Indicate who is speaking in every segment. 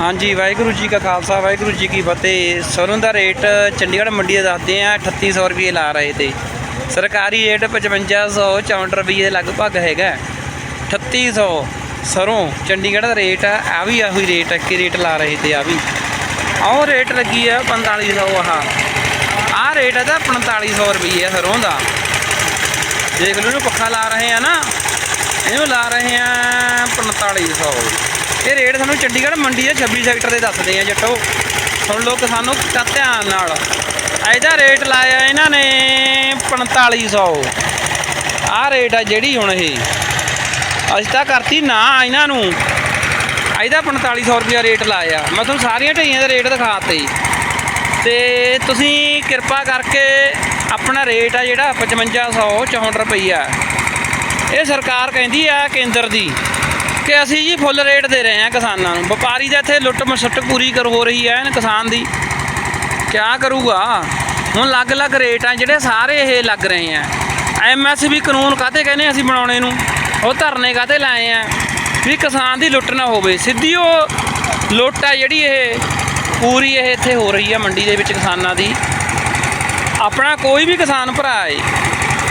Speaker 1: ਹਾਂਜੀ, ਵਾਹਿਗੁਰੂ ਜੀ ਕਾ ਖਾਲਸਾ, ਵਾਹਿਗੁਰੂ ਜੀ ਕੀ ਫਤਿਹ। ਸਰੋਂ ਦਾ ਰੇਟ ਚੰਡੀਗੜ੍ਹ ਮੰਡੀ ਦਾ ਦੱਸਦੇ ਆ 3800 ਰੁਪਏ ਲਾ ਰਹੇ ਤੇ। ਸਰਕਾਰੀ ਰੇਟ 5500 64 ਰੁਪਏ ਦੇ ਲਗਭਗ ਹੈਗਾ। 3800 ਸਰੋਂ ਚੰਡੀਗੜ੍ਹ ਦਾ ਰੇਟ ਆ ਆ ਵੀ ਆਹੀ ਰੇਟ ਆ ਕਿ ਰੇਟ ਲਾ ਰਹੇ ਤੇ ਆ ਵੀ। ਆਹ ਰੇਟ ਲੱਗੀ ਆ 4500 ਆਹ। ਆਹ ਰੇਟ ਆ ਤਾਂ 4500 ਰੁਪਏ ਸਰੋਂ ਦਾ। ਦੇਖ ਲਓ, ਇਹਨੂੰ ਪੱਖਾ ਲਾ ਰਹੇ ਆ ਨਾ। ਇਹਨੂੰ ਲਾ ਰਹੇ ਆ 4500 ਇਹ ਰੇਟ ਸਾਨੂੰ ਚੰਡੀਗੜ੍ਹ ਮੰਡੀ ਦੇ 26 ਸੈਕਟਰ ਦੇ ਦੱਸਦੇ ਆ ਜੱਟੋ। ਸੁਣ ਲਓ ਕਿਸਾਨੋ ਤਾਂ ਧਿਆਨ ਨਾਲ ਇਹਦਾ ਰੇਟ ਲਾਇਆ ਇਹਨਾਂ ਨੇ 4500 ਆਹ ਰੇਟ ਆ ਜਿਹੜੀ ਹੁਣ ਇਹ। ਅਸੀਂ ਤਾਂ ਕਰਤੀ ਨਾ ਇਹਨਾਂ ਨੂੰ। ਇਹਦਾ 4500 ਰੁਪਿਆ ਰੇਟ ਲਾਇਆ। ਮੈਂ ਤੁਹਾਨੂੰ ਸਾਰੀਆਂ ਢਈਆਂ ਦੇ ਰੇਟ ਦਿਖਾਤੇ। ਤੇ ਤੁਸੀਂ ਕਿਰਪਾ ਕਰਕੇ ਆਪਣਾ ਰੇਟ ਆ ਜਿਹੜਾ 5564 ਰੁਪਈਆ। ਇਹ ਸਰਕਾਰ ਕਹਿੰਦੀ ਆ ਕੇਂਦਰ ਦੀ। ਕਿ ਅਸੀਂ ਜੀ ਫੁੱਲ ਰੇਟ ਦੇ ਰਹੇ ਹਾਂ ਕਿਸਾਨਾਂ ਨੂੰ। ਵਪਾਰੀ ਦਾ ਇੱਥੇ ਲੁੱਟ ਮਸੁੱਟ ਪੂਰੀ ਕਰ ਹੋ ਰਹੀ ਹੈ ਕਿਸਾਨ ਦੀ। ਕਿਆ ਕਰੂਗਾ? ਹੁਣ ਅਲੱਗ-ਅਲੱਗ ਰੇਟ ਆ, ਜਿਹੜੇ ਸਾਰੇ ਇਹ ਲੱਗ ਰਹੇ ਆ। ਐਮਐਸਪੀ ਕਾਨੂੰਨ ਕਾਤੇ ਕਹਿੰਦੇ ਅਸੀਂ ਬਣਾਉਣੇ ਨੂੰ? ਉਹ ਧਰਨੇ ਕਾਤੇ ਲਾਏ ਆ? ਵੀ ਕਿਸਾਨ ਦੀ ਲੁੱਟ ਨਾ ਹੋਵੇ। ਸਿੱਧੀ ਉਹ ਲੁੱਟ ਆ ਜਿਹੜੀ ਇਹ ਪੂਰੀ ਇਹ ਇੱਥੇ ਹੋ ਰਹੀ ਆ ਮੰਡੀ ਦੇ ਵਿੱਚ ਕਿਸਾਨਾਂ ਦੀ। ਆਪਣਾ ਕੋਈ ਵੀ ਕਿਸਾਨ ਭਰਾ ਏ।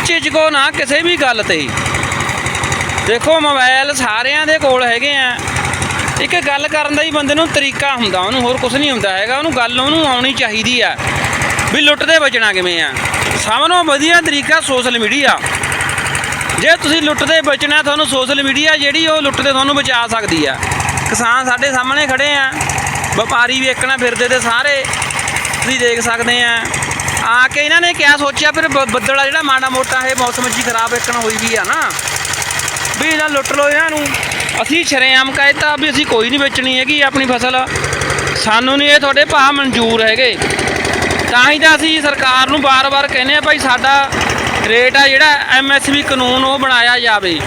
Speaker 1: ਝਿਜਕੋ ਨਾ ਕਿਸੇ ਵੀ ਗੱਲ ਤੇ। ਦੇਖੋ ਮੋਬਾਈਲ ਸਾਰਿਆਂ ਦੇ ਕੋਲ ਹੈਗੇ ਆ। ਇੱਕ ਗੱਲ ਕਰਨ ਦਾ ਹੀ ਬੰਦੇ ਨੂੰ ਤਰੀਕਾ ਹੁੰਦਾ, ਉਹਨੂੰ ਹੋਰ ਕੁਝ ਨਹੀਂ ਹੁੰਦਾ ਹੈਗਾ, ਉਹਨੂੰ ਗੱਲ ਉਹਨੂੰ ਆਉਣੀ ਚਾਹੀਦੀ ਆ ਵੀ ਲੁੱਟ ਦੇ ਬਚਣਾ ਕਿਵੇਂ ਆ। ਸਭ ਨੂੰ ਵਧੀਆ ਤਰੀਕਾ ਸੋਸ਼ਲ ਮੀਡੀਆ। ਜੇ ਤੁਸੀਂ ਲੁੱਟ ਦੇ ਬਚਣਾ, ਤੁਹਾਨੂੰ ਸੋਸ਼ਲ ਮੀਡੀਆ ਜਿਹੜੀ ਉਹ ਲੁੱਟ ਦੇ ਤੁਹਾਨੂੰ ਬਚਾ ਸਕਦੀ ਆ। ਕਿਸਾਨ ਸਾਡੇ ਸਾਹਮਣੇ ਖੜੇ ਆ, ਵਪਾਰੀ ਵੀ ਇੱਕਣਾ ਫਿਰਦੇ ਤੇ ਸਾਰੇ ਤੁਸੀਂ ਦੇਖ ਸਕਦੇ ਆ। ਆ ਕੇ ਇਹਨਾਂ ਨੇ ਕਿਆ ਸੋਚਿਆ, ਫਿਰ ਬ- ਬੱਦਲ ਆ ਜਿਹੜਾ ਮਾੜਾ ਮੋਟਾ, ਇਹ ਮੌਸਮ ਜੀ ਖਰਾਬ ਇੱਕਣਾ ਹੋਈ ਵੀ ਆ ਨਾ। ਵੀ ਇਹਨਾਂ ਲੁੱਟ ਲੋ ਇਹਨਾਂ ਨੂੰ। ਅਸੀਂ ਸ਼ਰੇਆਮ ਕਹਿਤਾ ਵੀ ਅਸੀਂ ਕੋਈ ਨਹੀਂ ਵੇਚਣੀ ਹੈਗੀ ਆਪਣੀ ਫਸਲ। ਸਾਨੂੰ ਨਹੀਂ ਇਹ ਤੁਹਾਡੇ ਭਾਅ ਮਨਜ਼ੂਰ ਹੈਗੇ। ਤਾਂ ਹੀ ਤਾਂ ਅਸੀਂ ਸਰਕਾਰ ਨੂੰ ਬਾਰ-ਬਾਰ ਕਹਿੰਦੇ ਆ ਭਾਈ ਸਾਡਾ ਰੇਟ ਆ ਜਿਹੜਾ ਐਮਐਸਪੀ ਕਾਨੂੰਨ ਉਹ ਬਣਾਇਆ ਜਾਵੇ।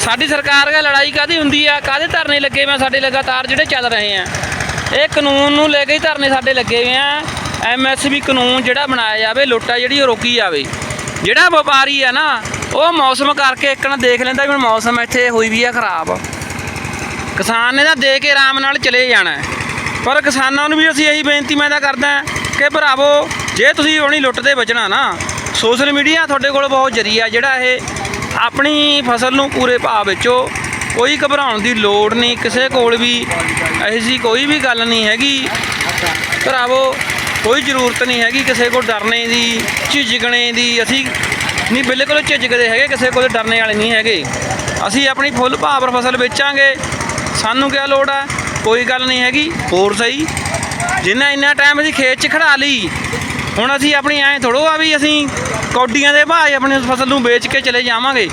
Speaker 1: ਸਾਡੀ ਸਰਕਾਰ ਨਾਲ ਲੜਾਈ ਕਾਦੀ ਹੁੰਦੀ ਆ? ਕਾਦੇ ਧਰਨੇ ਲੱਗੇ ਮੈਂ ਸਾਡੇ ਲਗਾਤਾਰ ਜਿਹੜੇ ਚੱਲ ਰਹੇ ਆ? ਇਹ ਕਾਨੂੰਨ ਨੂੰ ਲੈ ਕੇ ਹੀ ਧਰਨੇ ਸਾਡੇ ਲੱਗੇ ਹੋਏ ਆ। ਐਮਐਸਪੀ ਕਾਨੂੰਨ ਜਿਹੜਾ ਬਣਾਇਆ ਜਾਵੇ, ਲੁੱਟਾ ਜਿਹੜੀ ਉਹ ਰੋਕੀ ਜਾਵੇ। ਜਿਹੜਾ ਵਪਾਰੀ ਆ ਨਾ ਉਹ ਮੌਸਮ ਕਰਕੇ ਇੱਕ ਨਾ ਦੇਖ ਲੈਂਦਾ ਵੀ ਹੁਣ ਮੌਸਮ ਇੱਥੇ ਹੋਈ ਵੀ ਆ ਖਰਾਬ। ਕਿਸਾਨ ਨੇ ਤਾਂ ਦੇ ਕੇ ਆਰਾਮ ਨਾਲ ਚਲੇ ਜਾਣਾ ਪਰ ਕਿਸਾਨਾਂ ਨੂੰ ਵੀ ਅਸੀਂ ਇਹੀ ਬੇਨਤੀ ਮੈਂ ਤਾਂ ਕਰਦਾ ਕਿ ਭਰਾਵੋ, ਜੇ ਤੁਸੀਂ ਹੋਣੀ ਲੁੱਟ ਦੇ ਬਚਣਾ ਨਾ, ਸੋਸ਼ਲ ਮੀਡੀਆ ਤੁਹਾਡੇ ਕੋਲ ਬਹੁਤ ਜਰੀਆ ਜਿਹੜਾ ਇਹ ਆਪਣੀ ਫਸਲ ਨੂੰ ਪੂਰੇ ਭਾਅ ਵਿੱਚੋਂ ਕੋਈ ਘਬਰਾਉਣ ਦੀ ਲੋੜ ਨਹੀਂ, ਕਿਸੇ ਕੋਲ ਵੀ ਇਹੋ ਜਿਹੀ ਕੋਈ ਵੀ ਗੱਲ ਨਹੀਂ ਹੈਗੀ। ਭਰਾਵੋ, ਕੋਈ ਜ਼ਰੂਰਤ ਨਹੀਂ ਹੈਗੀ ਕਿਸੇ ਕੋਲ ਡਰਨੇ ਦੀ, ਝਿਜਕਣੇ ਦੀ, ਅਸੀਂ ਨਹੀਂ ਬਿਲਕੁਲ ਝਿਜਕਦੇ ਹੈਗੇ, ਕਿਸੇ ਕੋਲ ਡਰਨੇ ਵਾਲੇ ਨਹੀਂ ਹੈਗੇ। ਅਸੀਂ ਆਪਣੀ ਫੁੱਲ ਭਾਵਰ ਫਸਲ ਵੇਚਾਂਗੇ। ਸਾਨੂੰ ਕਿਆ ਲੋੜ ਆ? ਕੋਈ ਗੱਲ ਨਹੀਂ ਹੈਗੀ, ਹੋਰ ਸਹੀ। ਜਿੰਨਾ ਇੰਨਾ ਟਾਈਮ ਅਸੀਂ ਖੇਤ 'ਚ ਖੜਾ ਲਈ, ਹੁਣ ਅਸੀਂ ਆਪਣੀ ਐਂ ਥੋੜੋ ਆ ਵੀ ਅਸੀਂ ਕੌਡੀਆਂ ਦੇ ਭਾਅ ਆਪਣੀ ਫਸਲ ਨੂੰ ਵੇਚ ਕੇ ਚਲੇ ਜਾਵਾਂਗੇ।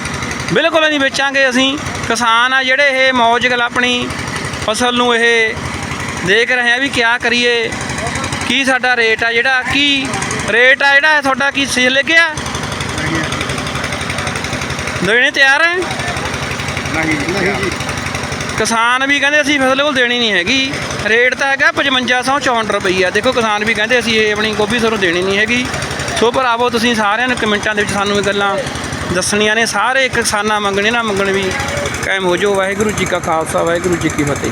Speaker 1: ਬਿਲਕੁਲ ਨਹੀਂ ਵੇਚਾਂਗੇ ਅਸੀਂ। ਕਿਸਾਨ ਆ ਜਿਹੜੇ ਇਹ ਮੌਜ ਗੱਲ ਆਪਣੀ ਫਸਲ ਨੂੰ ਇਹ ਦੇਖ ਰਹੇ ਆ ਵੀ ਕਿਆ ਕਰੀਏ। ਕੀ ਸਾਡਾ ਰੇਟ ਆ ਜਿਹੜਾ, ਕੀ ਰੇਟ ਆ ਜਿਹੜਾ ਤੁਹਾਡਾ ਕੀ ਸਹੀ ਲੱਗਿਆ? ਦੇਣੇ ਤਿਆਰ ਹੈ? ਕਿਸਾਨ ਵੀ ਕਹਿੰਦੇ ਅਸੀਂ ਫਸਲ ਕੋਲ ਦੇਣੀ ਨਹੀਂ ਹੈਗੀ। ਰੇਟ ਤਾਂ ਹੈਗਾ 5564 ਰੁਪਈਆ। ਦੇਖੋ ਕਿਸਾਨ ਵੀ ਕਹਿੰਦੇ ਅਸੀਂ ਇਹ ਆਪਣੀ ਗੋਭੀ ਸਰੋਂ ਦੇਣੀ ਨਹੀਂ ਹੈਗੀ। ਸੋ ਭਰਾਵੋ ਤੁਸੀਂ ਸਾਰਿਆਂ ਨੇ ਕਮੈਂਟਾਂ ਦੇ ਵਿੱਚ ਸਾਨੂੰ ਇਹ ਗੱਲਾਂ ਦੱਸਣੀਆਂ ਨੇ। ਸਾਰੇ ਕਿਸਾਨਾਂ ਮੰਗਣੇ ਨਾ ਮੰਗਣ ਵੀ ਕਾਇਮ ਹੋ ਜਾਓ। ਵਾਹਿਗੁਰੂ ਜੀ ਕਾ ਖਾਲਸਾ ਵਾਹਿਗੁਰੂ ਜੀ ਕੀ ਫਤਿਹ।